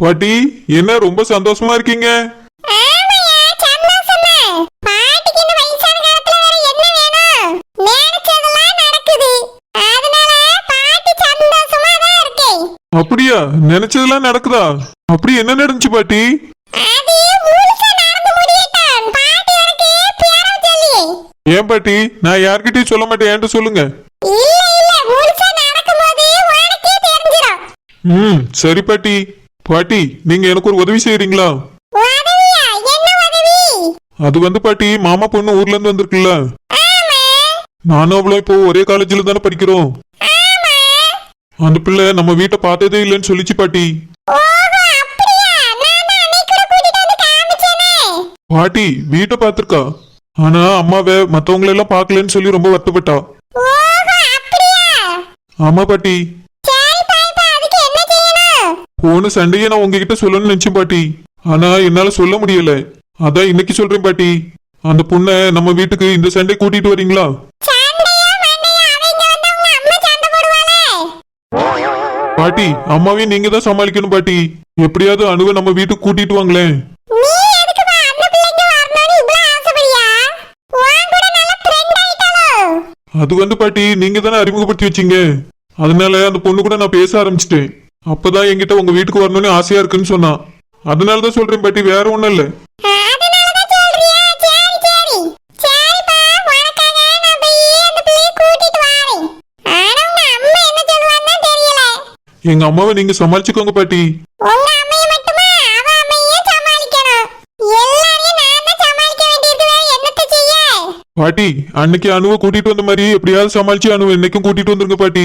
பாட்டி என்ன ரொம்ப சந்தோஷமா இருக்கீங்க. அப்படியா? நினைச்சதெல்லாம் நடக்குதா? அப்படி என்ன நடந்துச்சு பாட்டி. ஏன் பாட்டி? நான் யார்கிட்டயும் சொல்ல மாட்டேன். என்கிட்ட சொல்லுங்க. ம் சரி பாட்டி. பாட்டி நீங்க எனக்கு ஒரு உதவி செய்யறீங்களா அது வந்து பாட்டி மாமா பொண்ணு ஊர்ல இருந்து வந்திருக்குல்ல. நானும் அவளும் இப்போ ஒரே காலேஜில் தானே படிக்கிறோம். அந்த பிள்ளை நம்ம வீட்டை பார்த்ததே இல்லைன்னு சொல்லிச்சு பாட்டி. பாட்டி வீட்டை பார்த்திருக்கா? ஆனா அம்மாவை மத்தவங்களெல்லாம் பார்க்கலன்னு சொல்லி ரொம்ப வருத்தப்பட்டா. ஆமா பாட்டி. போன சண்டையே நான் உங்ககிட்ட சொல்லணும்னு நினைச்சேன் பாட்டி. ஆனா என்னால சொல்ல முடியல. அதான் இன்னைக்கு சொல்றேன் பாட்டி. அந்த பொண்ணை நம்ம வீட்டுக்கு இந்த சண்டை கூட்டிட்டு வரீங்களா? பாட்டி அம்மாவையும் நீங்க தான் சமாளிக்கணும் பாட்டி. எப்படியாவது அணுவை நம்ம வீட்டுக்கு கூட்டிட்டு வாங்களேன். அது வந்து பாட்டி நீங்க தானே அறிமுகப்படுத்தி வச்சீங்க. அதனால அந்த பொண்ணு கூட நான் பேச ஆரம்பிச்சிட்டேன். அப்பதான் என்கிட்ட உங்க வீட்டுக்கு வரணும்னு ஆசையா இருக்குன்னு சொன்னா. அதனால தான் சொல்றேன் பாட்டி வேற ஒண்ணும் இல்ல. எங்க அம்மாவை நீங்க சமாளிச்சுக்கோங்க பாட்டி. பாட்டி அன்னைக்கு அணுவை கூட்டிட்டு வந்த மாதிரி எப்படியாவது சமாளிச்சு அணுவை இன்னைக்கும் கூட்டிட்டு வந்துருங்க பாட்டி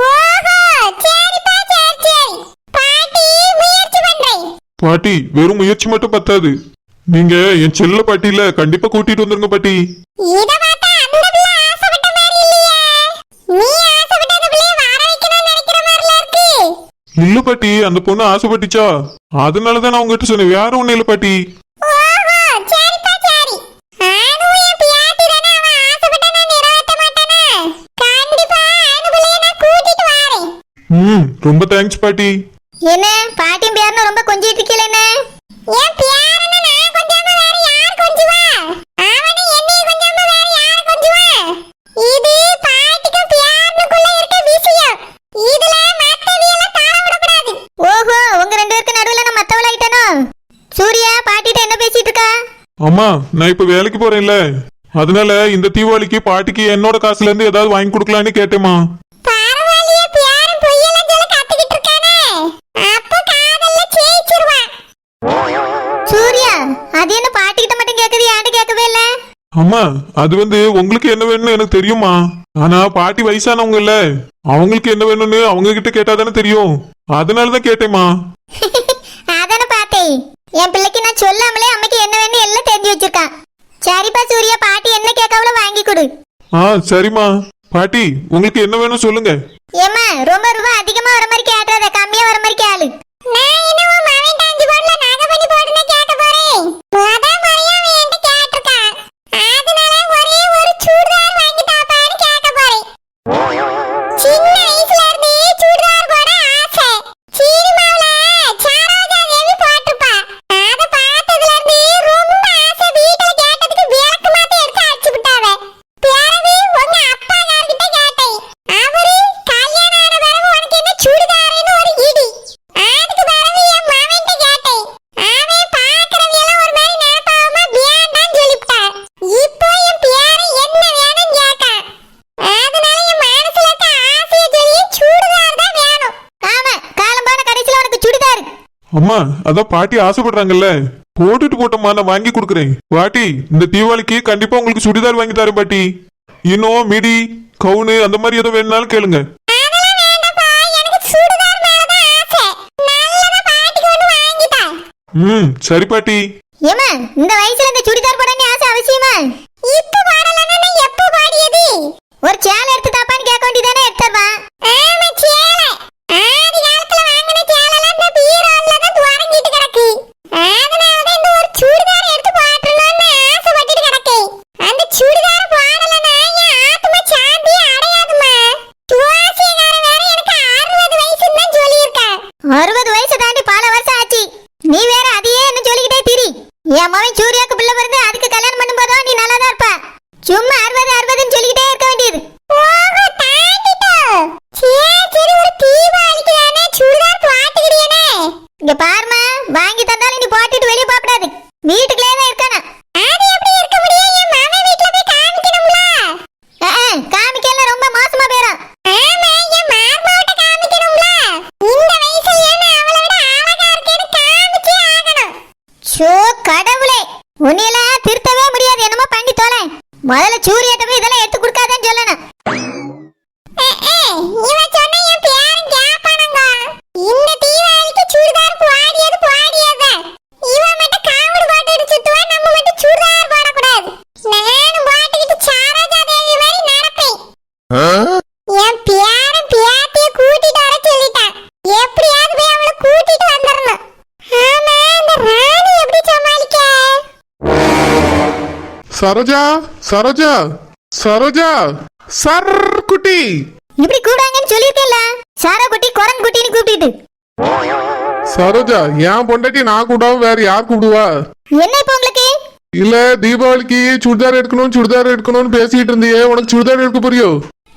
ஓஹோ சரிப்பா சரி சரி பாட்டி முயற்சி பண்றேன் பாட்டி வெறும் முயற்சி மட்டும் பத்தாது. நீங்க என் செல்ல பாட்டியில கண்டிப்பா கூட்டிட்டு வந்துருங்க பாட்டி. இல்ல பாட்டி அந்த பொண்ணு ஆசைப்பட்டுச்சா? அதனாலதான் நான் உங்ககிட்ட சொன்னேன் வேற ஒண்ணும் இல்ல பாட்டி. ம் ரொம்ப தேங்க்ஸ் பாட்டி. என்ன பாட்டியும் பேரனும் ரொம்ப கொஞ்சிட்டு இருக்கீல என்ன ஏன் பேரனை நான் கொஞ்சாம வேற யார் கொஞ்சுவா? அவனை என்னைய கொஞ்சாம வேற யார் கொஞ்சுவா? இது பாட்டிக்கும் பேரனுக்குள்ள இருக்க விஷயம். இதுல மத்தவியெல்லாம் தாழ விடக்கூடாது. ஓஹோ உங்க ரெண்டு பேருக்கு நடுவுல நான் மத்தவள ஆயிட்டனோ? சூர்யா பாட்டிட்ட என்ன பேசிட்டு இருக்கா அம்மா நான் இப்ப வேலைக்கு போறேன்ல. அதனால இந்த தீபாவளிக்கு பாட்டிக்கு என்னோட காசுல இருந்து ஏதாவது வாங்கி கொடுக்கலான்னு கேட்டேமா அது என்ன பாட்டிக்கிட்ட மட்டும் கேக்குது யார்கிட்ட கேட்கவே இல்ல? அம்மா அது வந்து உங்களுக்கு என்ன வேணும்னு எனக்கு தெரியுமா? ஆனா பாட்டி வயசானவங்க இல்ல. அவங்களுக்கு என்ன வேணும்னு அவங்க கிட்ட கேட்டாதானே தெரியும். அதனாலதான் கேட்டேம்மா. அதானே பார்த்தேன் என் பிள்ளைக்கு நான் சொல்லாமலே அம்மைக்கு என்ன வேணும் எல்லாம் தெரிஞ்சு வச்சிருக்கான் சரிப்பா சூர்யா பாட்டி என்ன கேட்காவளோ வாங்கி கொடு. ஆ சரிம்மா. பாட்டி உங்களுக்கு என்ன வேணும் சொல்லுங்க. ஏம்மா ரொம்ப ரூபா அதிகமா வர மாதிரி கேட்டாத கம்மியா வர மாதிரி கேளு. நான் என்னவோ அம்மா அதான் பாட்டி ஆசைப்படுறாங்கல்ல. போட்டுட்டு போட்டோம்மா நான் வாங்கி கொடுக்குறேன். பாட்டி இந்த தீபாவளிக்கு கண்டிப்பா உங்களுக்கு சுடிதார் வாங்கி தரேன் பாட்டி. இன்னும் மிடி கவுனு அந்த மாதிரி எதுவும் வேணும்னாலும் கேளுங்க. ம் சரி பாட்டி. ஏமா இந்த வயசுல இந்த சுடிதார் போடணும் ஆசை அவசியமா? இப்ப பாடலன்னா எப்ப பாடியது? ஒரு சேலை எடுத்து தாப்பான்னு கேட்க வேண்டியதானே எடுத்துருவா ஆமா சேலை ஆதி காலத்துல வாங்கின சேலைலாம் இந்த பீரோல தான் துவரங்கிட்டு கிடக்கு அதனால தான் இந்த ஒரு சுடிதார் எடுத்து போட்டுறணும்னு ஆசைப்பட்டுட்டு கிடக்கு அந்த சுடிதார் போடலன்னா என் ஆத்ம சாந்தி அடையாதுமா சுவாசியக்கார வேற எனக்கு அறுபது வயசுன்னு தான் சொல்லியிருக்கா அறுபது வயசு தாண்டி பல வருஷம் ஆச்சு என் மகன் சூர்யாக்கு பிள்ளை பிறந்து அதுக்கு கல்யாணம் பண்ணும்போதும் நீ நல்லா தான் இருப்ப சும்மா அறுபது அறுபதுன்னு சொல்லிக்கிட்டே இருக்க வேண்டியது இங்க பாருமா வாங்கி தந்தாலும் நீ போட்டுட்டு வெளிய போக கூடாது வீட்டுக்குள்ளே தான் இருக்கணும் அது எப்படி இருக்க முடியும் என் மாமன் வீட்ல போய் காமிக்கணும்ல காமிக்கல ரொம்ப மோசமா போயிடும் ஆமா என் மாமாட்ட காமிக்கணும்ல இந்த வயசுல என்ன அவளை விட அழகா இருக்கேன்னு காமிச்சே ஆகணும் ஷோ கடவுளே உன்னையெல்லாம் திருத்தவே முடியாது என்னமோ பண்ணி தொலை முதல்ல சூரியட்ட போய் இதெல்லாம் எடுத்து கொடுக்காதேன்னு சொல்லணும் இவன் சொன்ன என் பேரன் கேப்பானுங்க இந்த தீபாவளிக்கு சுடிதார் பாடியது பாடியது இவன் மட்டும் காவடு போட்டுட்டு சுத்துவான் நம்ம மட்டும் சுடிதார் போடக்கூடாது நானும் போட்டுக்கிட்டு சாரோஜா தேவி மாதிரி நடப்பேன் என் பேரன் பேத்திய கூட்டிட்டு வர சொல்லிட்டான் எப்படியாவது போய் அவளை கூட்டிட்டு வந்துடணும் ஆமா இந்த ராணி எப்படி சமாளிக்க சரோஜா சரோஜா சரோஜா சர் குட்டி. இப்படி கூடாங்கன்னு சொல்லியிருக்கேன்ல. சாரா குட்டி குரங்கு குட்டின்னு கூப்பிட்டு சரோஜா என் பொண்டாட்டி நான் கூடாம வேற யார் கூப்பிடுவா? என்ன இப்போ உங்களுக்கு? இல்ல தீபாவளிக்கு சுடிதார் எடுக்கணும் சுடிதார் எடுக்கணும்னு பேசிட்டு இருந்தியே. உனக்கு சுடிதார் எடுக்க புரியோ?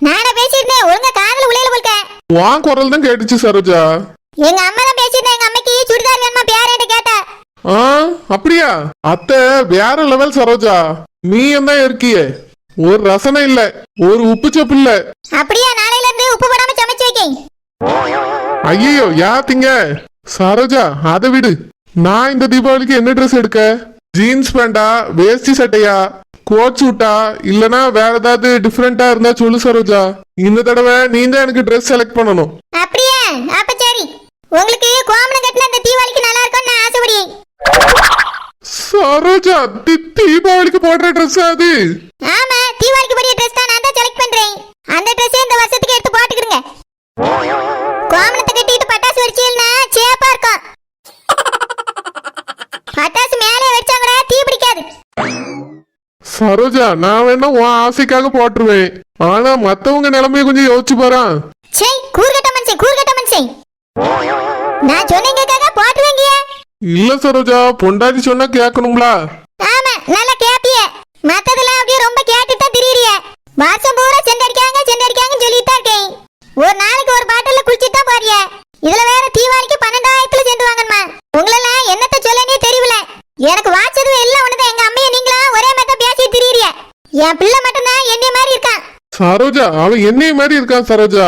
நானே பேசியிருந்தேன். ஒழுங்கா காதுல உளையில போல்க. வான் குரல் தான் கேட்டுச்சு சரோஜா. எங்க அம்மா தான் பேசியிருந்தேன். எங்க அம்மைக்கு சுடிதார் வேணுமா? பேரன்ட்ட கேட்டா அப்படியா? அத்தை வேற லெவல் சரோஜா. நீ என்ன இருக்கியே. ஒரு ரசனை இல்ல ஒரு உப்பு சப்பு இல்ல. அப்படியா நாளையில இருந்து உப்பு போடாம சமைச்சு வைக்க ஐயோ யாத்திங்க சரோஜா அதை விடு. நான் இந்த தீபாவளிக்கு என்ன ட்ரெஸ் எடுக்க? ஜீன்ஸ் பேண்டா வேஷ்டி சட்டையா? கோட் சூட்டா இல்லனா வேற ஏதாவது டிஃப்ரெண்டா இருந்தா சொல்லு சரோஜா. இந்த தடவை நீ தான் எனக்கு ட்ரெஸ் செலக்ட் பண்ணணும். அப்படியா? அப்ப சரி. உங்களுக்கு கோமணம் கட்டின இந்த தீபாவளிக்கு நல்லா இருக்கும்னு நான் ஆசைப்படுறேன் சரோஜா தி- தீபாவளிக்கு போடுற ட்ரெஸ் அது? ஆமா தீபாவளிக்கு படிய ட்ரெஸ் தான் நான் தான் செலக்ட் பண்றேன். அந்த ட்ரெஸ்ஸே இந்த வருஷத்துக்கு எடுத்து போட்டுக்கிடுங்க. கோமணத்தை கட்டிட்டு பட்டாசு வெடிச்சீங்கன்னா சேப்பா இருக்கும். பட்டாசு மேலே வெடிச்சா கூட தீ பிடிக்காது. சரோஜா நான் வேணா உன் ஆசைக்காக போட்டுருவேன். ஆனா மத்தவங்க நிலைமைய கொஞ்சம் யோசிச்சு பாறான் சே கூறுகட்ட மனுஷன் கூறுகட்ட மனுஷன். நான் போட்டுருவீங்க இல்ல சரோஜா பொண்டாட்டி சொன்னா கேட்கணும்ல ஆமா நல்லா கேப்பிய. மத்ததெல்லாம் அப்படியே ரொம்ப கேட்டுட்டு திரியிறிய. வருஷம் பூரா செண்டடிக்காங்க செண்டடிக்காங்க சொல்லிட்டு தான் இருக்கேன். ஒரு நாளைக்கு ஒரு பாட்டில்ல குளிச்சிட்டு தான் போறிய. இதுல வேற தீபாவளிக்கு பன்னெண்டாயிரத்துல சேர்ந்து வாங்கணுமா? உங்களெல்லாம் என்னத்த சொல்லனே தெரியல. எனக்கு வாச்சது எல்லாம் ஒண்ணுதான். எங்க அம்மைய நீங்களும் ஒரே மாதிரி பேசி திரியிறிய. என் பிள்ளை மட்டும்தான் என்னைய மாதிரி இருக்கான். சரோஜா அவன் என்னைய மாதிரி இருக்கான் சரோஜா.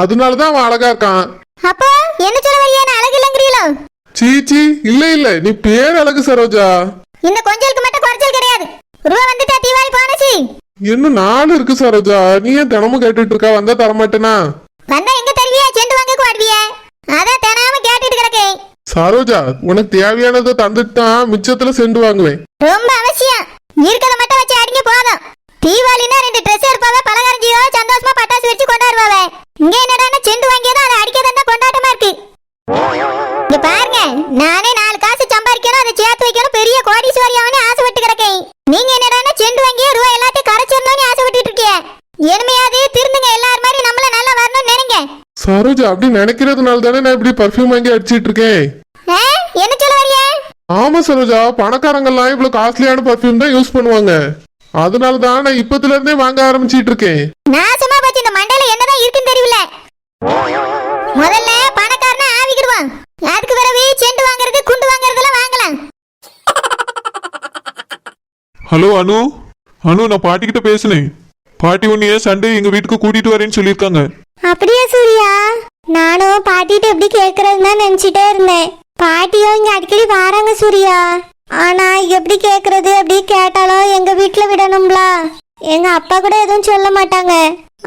அதனாலதான் அவன் அழகா இருக்கான். சீச்சி இல்ல இல்ல. நீ பேர் அழகு சரோஜா. இந்த கொஞ்சலுக்கு மட்டும் குறைச்சல் கிடையாது. ரூபா வந்துட்டா தீபாவளி போனச்சு. இன்னும் நாலு இருக்கு சரோஜா. நீ ஏன் தினமும் கேட்டுட்டு இருக்கா? வந்தா தரமாட்டேனா வந்தா எங்க தருவியா? செண்டு வாங்க குவாடுவியா? அதான் தினாம கேட்டுட்டு கிடக்கேன். சரோஜா உனக்கு தேவையானதை தந்துட்டு தான் மிச்சத்துல சென்று வாங்குவேன். ரொம்ப அவசியம். இருக்கத மட்டும் வச்சு அடிங்க போதும். தீபாவளினா ரெண்டு ட்ரெஸ் எடுப்பாவ பலகாரஞ்சியோ சந்தோஷமா பட்டாசு வச்சு கொண்டாடுவாவ. இங்க என்னடா செண்டு வாங்கியதோ அதை அடிக்கதான் தான் கொண்டாட்டமா இருக்கு இங்க பாருங்க நானே நாலு காசு சம்பாதிக்கணும் அதை சேர்த்து வைக்கணும் பெரிய கோடீஸ்வரி ஆகணும் ஆசைப்பட்டு கிடக்கேன் நீங்க என்னடா செண்டு வாங்கி ரூபா எல்லாத்தையும் கரைச்சிடணும்னு ஆசைப்பட்டு இருக்கீங்க இனிமையாவது திருந்துங்க எல்லாரும் மாதிரி நம்மள நல்லா வரணும்னு நினைங்க சரோஜா அப்படி நினைக்கிறதுனால தானே நான் இப்படி பர்ஃபியூம் வாங்கி அடிச்சிட்டு இருக்கேன். ஆ? என்ன சொல்ல வரியா ஆமா சரோஜா பணக்காரங்கெல்லாம் இவ்வளவு காஸ்ட்லியான பர்ஃபியூம் தான் யூஸ் பண்ணுவாங்க. அதனால தான் நான் இப்பத்துல இருந்தே வாங்க ஆரம்பிச்சிட்டு இருக்கேன். நாசமா போச்சு இந்த மண்டையில என்னதான் இருக்குன்னு தெரியல. முதல்ல பணக்காரனா ஆவிக்கிடுவான். அதுக்கு பிறகு செண்டு வாங்குறது குண்டு வாங்குறதெல்லாம் வாங்கலாம். ஹலோ அனு. அனு நான் பாட்டிக்கிட்ட பேசினேன். பாட்டி உன்னைய சண்டே எங்க வீட்டுக்கு கூட்டிட்டு வரேன்னு சொல்லியிருக்காங்க. நானும் பாட்டிட்டு எப்படி கேக்குறதுன்னு தான் நினைச்சிட்டே இருந்தேன். பாட்டியும் இங்க அடிக்கடி வாராங்க சூர்யா. ஆனா எப்படி கேக்குறது அப்படி கேட்டாலும் எங்க வீட்ல விடணும்ல. எங்க அப்பா கூட எதுவும் சொல்ல மாட்டாங்க.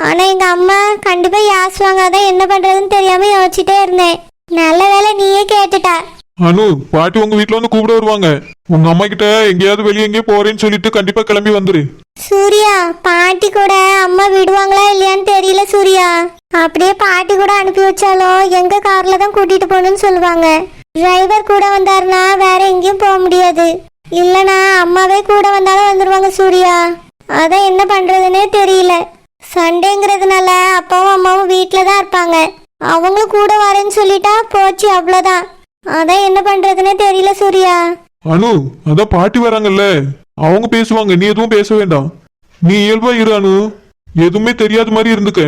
ஆனா எங்க அம்மா கண்டிப்பா யாசுவாங்க அதான் என்ன பண்றதுன்னு தெரியாம யோசிச்சுட்டே இருந்தேன். நல்ல வேளை நீயே கேட்டுட்ட. அனு பாட்டி உங்க வீட்ல வந்து கூப்பிட வருவாங்க. உங்க அம்மா கிட்ட எங்கேயாவது வெளியே எங்கேயோ போறேன்னு சொல்லிட்டு கண்டிப்பா கிளம்பி வந்துரு. சூர்யா பாட்டி கூட அம்மா விடுவாங்களா இல்லையான்னு தெரியல சூர்யா. அப்படியே பாட்டி கூட அனுப்பி வச்சாலும் எங்க கார்ல தான் கூட்டிட்டு போகணும்னு சொல்லுவாங்க. டிரைவர் கூட வந்தாருன்னா வேற எங்கேயும் போக முடியாது. இல்லனா அம்மாவே கூட வந்தாலும் வந்துருவாங்க சூர்யா. அதான் என்ன பண்றதுன்னே தெரியல. சண்டேங்கிறதுனால அப்பாவும் அம்மாவும் வீட்டில தான் இருப்பாங்க. அவங்களும் கூட வரேன்னு சொல்லிட்டா போச்சு அவ்வளோதான் அதான் என்ன பண்றதுன்னே தெரியல சூர்யா. அனு அதான் பாட்டி வராங்கல்ல. அவங்க பேசுவாங்க நீ எதுவும் பேச வேண்டாம். நீ இயல்பா இரு அனு. எதுவுமே தெரியாத மாதிரி இருந்துக்க.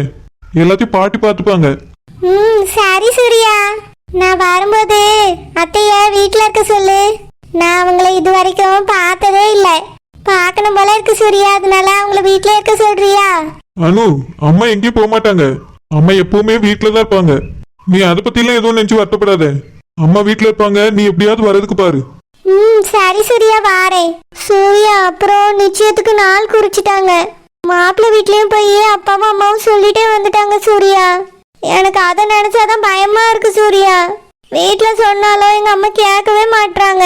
எல்லாத்தையும் பாட்டி பார்த்துப்பாங்க. ம் சரி சூர்யா. நான் வரும்போது அத்தைய வீட்டில் இருக்க சொல்லு. நான் அவங்கள இது வரைக்கும் பார்த்ததே இல்லை. பார்க்கணும் போல இருக்கு சூர்யா. அதனால அவங்கள வீட்டில் இருக்க சொல்றியா? அனு அம்மா எங்கேயும் போக மாட்டாங்க. அம்மா எப்பவுமே வீட்டில தான் இருப்பாங்க. நீ அதை பத்திலாம் எதுவும் நினைச்சு வருத்தப்படாத. அம்மா வீட்டில் இருப்பாங்க. நீ எப்படியாவது வர்றதுக்கு பாரு. ம் சரி சூர்யா வாரேன். சூர்யா அப்புறம் நிச்சயத்துக்கு நாள் குறிச்சிட்டாங்க. மாப்பிள்ளை வீட்லயும் போய் அப்பாவும் அம்மாவும் சொல்லிட்டே வந்துட்டாங்க சூர்யா. எனக்கு அதை நினைச்சாதான் பயமா இருக்கு சூர்யா. வீட்ல சொன்னாலும் எங்க அம்மா கேட்கவே மாட்டாங்க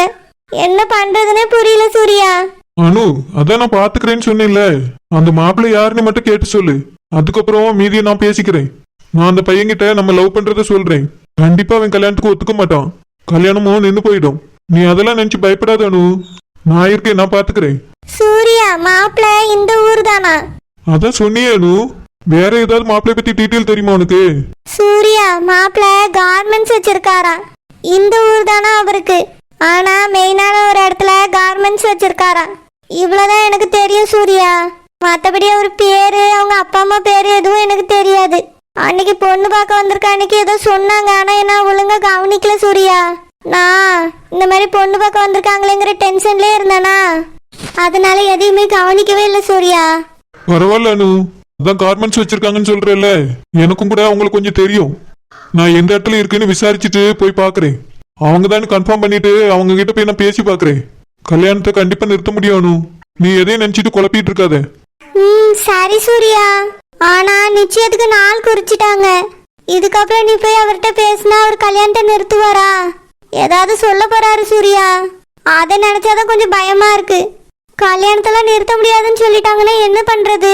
என்ன பண்றதுனே புரியல சூர்யா. அனு அதான் நான் பாத்துக்கிறேன்னு சொன்னேன்ல. அந்த மாப்பிள்ளை யாருன்னு மட்டும் கேட்டு சொல்லு. அதுக்கப்புறம் மீதியை நான் பேசிக்கிறேன். நான் அந்த பையன்கிட்ட நம்ம லவ் பண்றத சொல்றேன். கண்டிப்பா அவன் கல்யாணத்துக்கு ஒத்துக்க மாட்டான். கல்யாணமும் நின்று போயிடும். நீ அதெல்லாம் நினைச்சு பயப்படாத அனு. நான் இருக்கேன் நான் பாத்துக்கிறேன். சூர்யா மாப்பிள்ளை இந்த ஊர் தானா அதான் சொன்னியே அனு. வேற ஏதாவது மாப்பிள்ளை பத்தி டீட்டெயில் தெரியுமா உனக்கு? சூர்யா மாப்பிள்ளை கார்மெண்ட்ஸ் வச்சிருக்காராம் இந்த ஊர் தானா அவருக்கு? ஆனா மெயினான ஒரு இடத்துல கார்மெண்ட்ஸ் வச்சிருக்காராம் இவ்வளவுதான் எனக்கு தெரியும் சூர்யா. மத்தபடி அவர் பேரு அவங்க அப்பா அம்மா பேரு எதுவும் எனக்கு தெரியாது. அன்னைக்கு பொண்ணு பார்க்க வந்திருக்க அன்னைக்கு ஏதோ சொன்னாங்க ஆனா என்ன ஒழுங்கா கவனிக்கல சூர்யா. நான் இந்த மாதிரி பொண்ணு பார்க்க வந்திருக்காங்களேங்கிற டென்ஷன்லயே இருந்தேனா? அதனால எதையுமே கவனிக்கவே இல்லை சூர்யா. பரவாயில்ல அனு. அதான் கார்மெண்ட்ஸ் வச்சிருக்காங்கன்னு சொல்றேல்ல. எனக்கும் கூட அவங்களுக்கு கொஞ்சம் தெரியும். நான் எந்த இடத்துல இருக்குன்னு விசாரிச்சுட்டு போய் பாக்குறேன் அவங்க தான் கன்ஃபார்ம் பண்ணிட்டு அவங்க கிட்ட போய் நான் பேசி பாக்குறேன் கல்யாணத்தை கண்டிப்பா நிறுத்த முடியும் அனு. நீ எதையும் நினைச்சிட்டு குழப்பிட்டு இருக்காத. ம் சரி சூர்யா. ஆனா நிச்சயத்துக்கு நாள் குறிச்சிட்டாங்க. இதுக்கப்புறம் நீ போய் அவர்கிட்ட பேசினா அவர் கல்யாணத்தை நிறுத்துவாரா? ஏதாவது சொல்ல போறாரு சூர்யா. அதை நினைச்சாதான் கொஞ்சம் பயமா இருக்கு. கல்யாணத்தெல்லாம் நிறுத்த முடியாதுன்னு சொல்லிட்டாங்கன்னா என்ன பண்றது?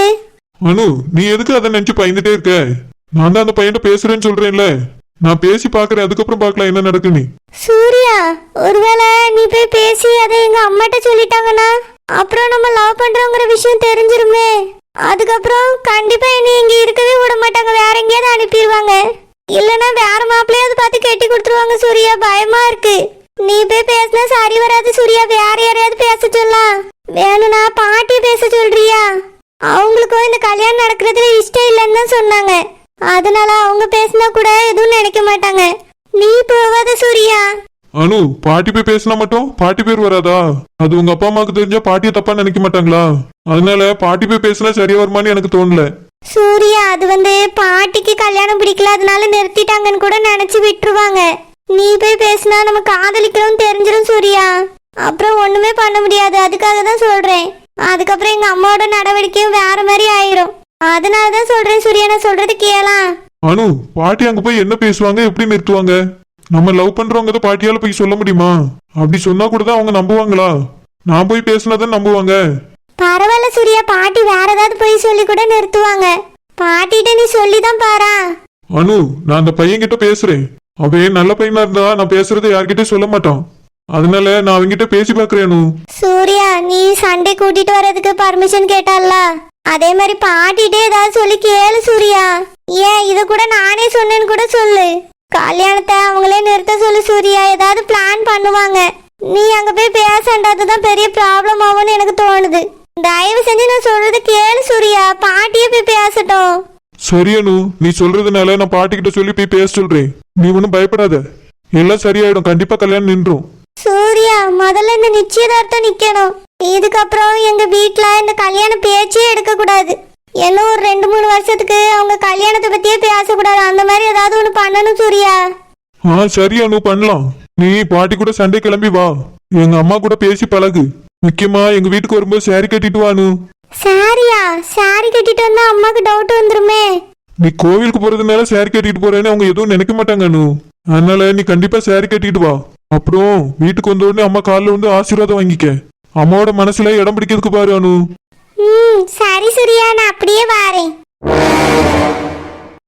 அனு நீ எதுக்கு அதை நினைச்சு பயந்துட்டே இருக்க? நான் தான் அந்த பையன்கிட்ட பேசுறேன்னு சொல்றேன்ல. நான் பேசி பாக்குறேன் அதுக்கப்புறம் பார்க்கலாம் என்ன நடக்கு நீ சூர்யா ஒருவேளை நீ போய் பேசி அதை எங்க அம்மாட்ட சொல்லிட்டாங்கன்னா அப்புறம் நம்ம லவ் பண்றோங்கிற விஷயம் தெரிஞ்சிருமே. அதுக்கப்புறம் கண்டிப்பா என்னை இங்க இருக்கவே விட மாட்டாங்க. வேற எங்கேயாவது அனுப்பிடுவாங்க. இல்லனா வேற மாப்பிள்ளையாவது பார்த்து கட்டி கொடுத்துருவாங்க சூர்யா. பயமா இருக்கு. நீ போய் பேசினா சரி வராது சூர்யா. வேற யாரையாவது பேச சொல்லலாம். வேணும்னா பாட்டி பேச சொல்றியா? அவங்களுக்கும் இந்த கல்யாணம் நடக்கிறதுல இஷ்டம் இல்லைன்னு தான் சொன்னாங்க. அதனால அவங்க பேசினா கூட எதுவும் நினைக்க மாட்டாங்க. நீ போவாத சூர்யா. அனு பாட்டி போய் பேசினா மட்டும் பாட்டி பேர் வராதா? அது உங்க அப்பா அம்மாவுக்கு தெரிஞ்சா பாட்டியை தப்பா நினைக்க மாட்டாங்களா? அதனால பாட்டி போய் பேசினா சரியா வருமான்னு எனக்கு தோணல. சூர்யா அது வந்து பாட்டிக்கு கல்யாணம் பிடிக்கல அதனால நிறுத்திட்டாங்கன்னு கூட நினைச்சு விட்டுருவாங்க. நீ போய் பேசினா நம்ம காதலிக்கிறோம் தெரிஞ்சிடும் சூர்யா. அப்புறம் ஒண்ணுமே பண்ண முடியாது அதுக்காக தான் சொல்றேன். அதுக்கப்புறம் எங்க அம்மாவோட நடவடிக்கையும் வேற மாதிரி ஆயிரும். அதனால தான் சொல்றேன் சூர்யா நான் சொல்றது கேளாம். அனு பாட்டி அங்க போய் என்ன பேசுவாங்க எப்படி நிறுத்துவாங்க நம்ம லவ் பண்றவங்க தான் பாட்டியால போய் சொல்ல முடியுமா? அப்படி சொன்னா கூட தான் அவங்க நம்புவாங்களா? நான் போய் பேசினாதான் நம்புவாங்க. பரவாயில்ல சூர்யா பாட்டி வேற ஏதாவது போய் சொல்லி கூட நிறுத்துவாங்க. பாட்டிகிட்ட நீ சொல்லி தான் பாரா. அனு நான் அந்த பையன் கிட்ட பேசுறேன் அவன் நல்ல பையனா இருந்தா நான் பேசுறதை யார்கிட்டயும் சொல்ல மாட்டான். அதனால நான் அவன்கிட்ட பேசி பாக்குறேன் சூர்யா நீ சண்டே கூட்டிட்டு வர்றதுக்கு பர்மிஷன் கேட்டால அதே மாதிரி பாட்டிட்டே ஏதாவது சொல்லி கேளு சூர்யா. ஏன் இத கூட நானே சொன்னேன்னு கூட சொல்லு. கல்யாணத்தை அவங்களே நிறுத்த சொல்லு சூர்யா ஏதாவது பிளான் பண்ணுவாங்க. நீ அங்க போய் பேசண்டதுதான் பெரிய ப்ராப்ளம் ஆகும்னு எனக்கு தோணுது. தயவு செஞ்சு நான் சொல்றது கேளு சூர்யா. பாட்டியே போய் பேசட்டும். சரி அனு நீ சொல்றதுனால நான் பாட்டி கிட்ட சொல்லி போய் பேச சொல்றேன். நீ ஒன்றும் பயப்படாத. எல்லாம் சரியாயிடும். கண்டிப்பா கல்யாணம் நின்றும். சூர்யா முதல்ல இந்த நிச்சயதார்த்தம் நிக்கணும். இதுக்கப்புறம் எங்க வீட்ல இந்த கல்யாண பேச்சே எடுக்க கூடாது. இன்னும் ஒரு ரெண்டு மூணு வருஷத்துக்கு அவங்க கல்யாணத்தை பத்தியே பேசக்கூடாது. அந்த மாதிரி ஏதாவது ஒண்ணு பண்ணணும் சூர்யா. ஆ சரி அனு பண்ணலாம். நீ பாட்டி கூட சண்டே கிளம்பி வா. எங்க அம்மா கூட பேசி பழகு. முக்கியமா எங்க வீட்டுக்கு வரும்போது சேரி கட்டிட்டு வா அனு. சாரியா? சாரி கட்டிட்டு வந்தா அம்மாக்கு டவுட் வந்துருமே. நீ கோவிலுக்கு போறதுனால சேரி கட்டிட்டு போறேன்னு அவங்க எதுவும் நினைக்க மாட்டாங்க அனு. அதனால நீ கண்டிப்பா சேரி கட்டிட்டு வா. அப்புறம் வீட்டுக்கு வந்த உடனே அம்மா காலில் வந்து ஆசீர்வாதம் வாங்கிக்க. அம்மாவோட மனசுல இடம் பிடிக்கிறதுக்கு பாரு அனு. ம் சரி சூர்யா நான் அப்படியே வரேன்.